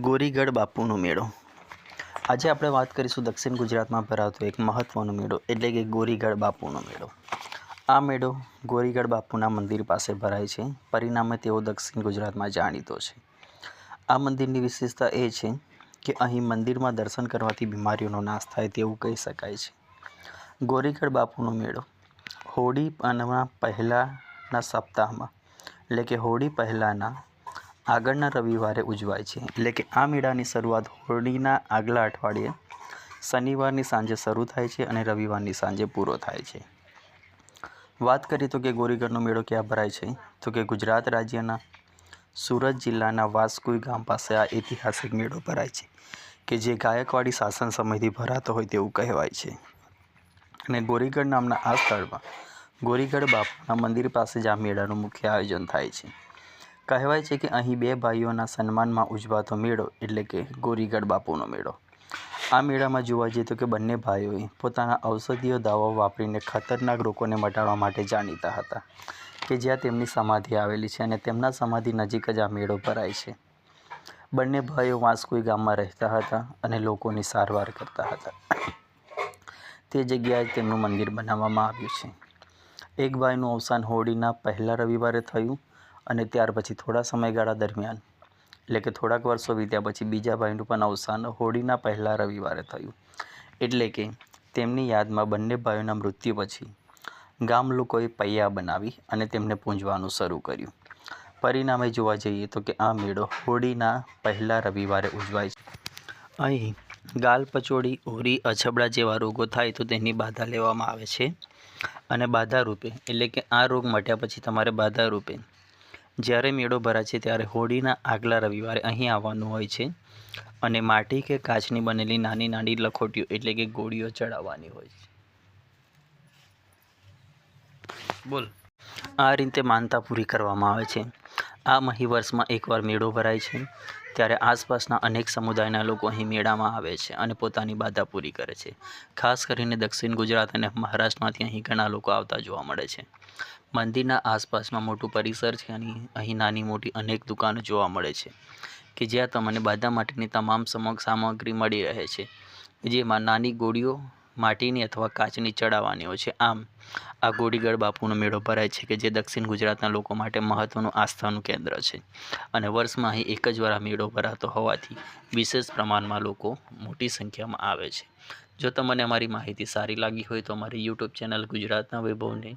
ગોરીગઢ બાપુનો મેળો. આજે આપણે વાત કરીશું દક્ષિણ ગુજરાતમાં ભરાતો એક મહત્ત્વનો મેળો, એટલે કે ગોરીગઢ બાપુનો મેળો. આ મેળો ગોરીગઢ બાપુના મંદિર પાસે ભરાય છે. પરિણામે તેઓ દક્ષિણ ગુજરાતમાં જાણીતો છે. આ મંદિરની વિશેષતા એ છે કે અહીં મંદિરમાં દર્શન કરવાથી બીમારીઓનો નાશ થાય તેવું કહી શકાય છે. ગોરીગઢ બાપુનો મેળો હોળી પનવા પહેલાંના સપ્તાહમાં, એટલે કે હોળી પહેલાંના આગળના રવિવારે ઉજવાય છે. એટલે કે આ મેળાની શરૂઆત હોળીના આગલા અઠવાડિયે શનિવારની સાંજે શરૂ થાય છે અને રવિવારની સાંજે પૂરો થાય છે. વાત કરીએ તો કે ગોરીગઢનો મેળો ક્યાં ભરાય છે? તો કે ગુજરાત રાજ્યના સુરત જિલ્લાના વાસ્કુઈ ગામ પાસે આ ઐતિહાસિક મેળો ભરાય છે કે જે ગાયકવાડી શાસન સમયથી ભરાતો હોય તેવું કહેવાય છે. અને ગોરીગઢ નામના આ સ્થળમાં ગોરીગઢ બાપાના મંદિર પાસે જ આ મેળાનું મુખ્ય આયોજન થાય છે. કહેવાય છે કે અહીં બે ભાઈઓના સન્માનમાં ઉજવાતો મેળો એટલે કે ગોરીગઢ બાપુનો મેળો. આ મેળામાં જોવા જઈએ તો કે બંને ભાઈઓએ પોતાના ઔષધીય દવાઓ વાપરીને ખતરનાક રોગોને મટાડવા માટે જાણીતા હતા કે જ્યાં તેમની સમાધિ આવેલી છે અને તેમના સમાધિ નજીક જ આ મેળો ભરાય છે. બંને ભાઈઓ વાંસકુઈ ગામમાં રહેતા હતા અને લોકોની સારવાર કરતા હતા. તે જગ્યાએ તેમનું મંદિર બનાવવામાં આવ્યું છે. એક ભાઈનું અવસાન હોળીના પહેલા રવિવારે થયું અને ત્યાર પછી થોડા સમયગાળા દરમિયાન, એટલે કે થોડાક વર્ષો વીત્યા પછી બીજા ભાઈનું પણ અવસાન હોળીના પહેલા રવિવારે થયું. એટલે કે તેમની યાદમાં બંને ભાઈઓના મૃત્યુ પછી ગામ લોકોએ પૈયા બનાવી અને તેમને પૂંજવાનું શરૂ કર્યું. પરિણામે જોવા જઈએ તો કે આ મેળો હોળીના પહેલા રવિવારે ઉજવાય છે. અહીં ગાલ પચોડી ઓરી અછબડા જેવા રોગો થાય તો તેની બાધા લેવામાં આવે છે. અને બાધા રૂપે એટલે કે આ રોગ મટ્યા પછી તમારે બાધા રૂપે જ્યારે મેળો ભરાય છે ત્યારે હોળીના આગલા રવિવારે અહીં આવવાનું હોય છે અને માટી કે કાચની બનેલી નાની નાની લખોટીઓ એટલે કે ગોળીઓ ચડાવવાની હોય છે. બોલ. આ રીતે માનતા પૂરી કરવામાં આવે છે. આ મહી વર્ષમાં એકવાર મેળો ભરાય છે ત્યારે આસપાસના અનેક સમુદાયના લોકો અહીં મેળામાં આવે છે અને પોતાની બાધા પૂરી કરે છે. ખાસ કરીને દક્ષિણ ગુજરાત અને મહારાષ્ટ્રમાંથી અહીં ઘણા લોકો આવતા જોવા મળે છે. મંદિરના આસપાસમાં મોટું પરિસર છે અને અહીં નાની મોટી અનેક દુકાનો જોવા મળે છે કે જ્યાં તમને બાધા માટેની તમામ સમગ સામગ્રી મળી રહે છે. જેમાં નાની ગોળીઓ, માટીની અથવા કાચની ચડાવવાની છે. આમ, આ ગોળીગઢ બાપુનો મેળો ભરાય છે કે જે દક્ષિણ ગુજરાતના લોકો માટે મહત્ત્વનું આસ્થાનું કેન્દ્ર છે અને વર્ષમાં અહીં એક જ વાર મેળો ભરાતો હોવાથી વિશેષ પ્રમાણમાં લોકો મોટી સંખ્યામાં આવે છે. જો તમને અમારી માહિતી સારી લાગી હોય તો અમારી યુટ્યુબ ચેનલ ગુજરાતના વૈભવને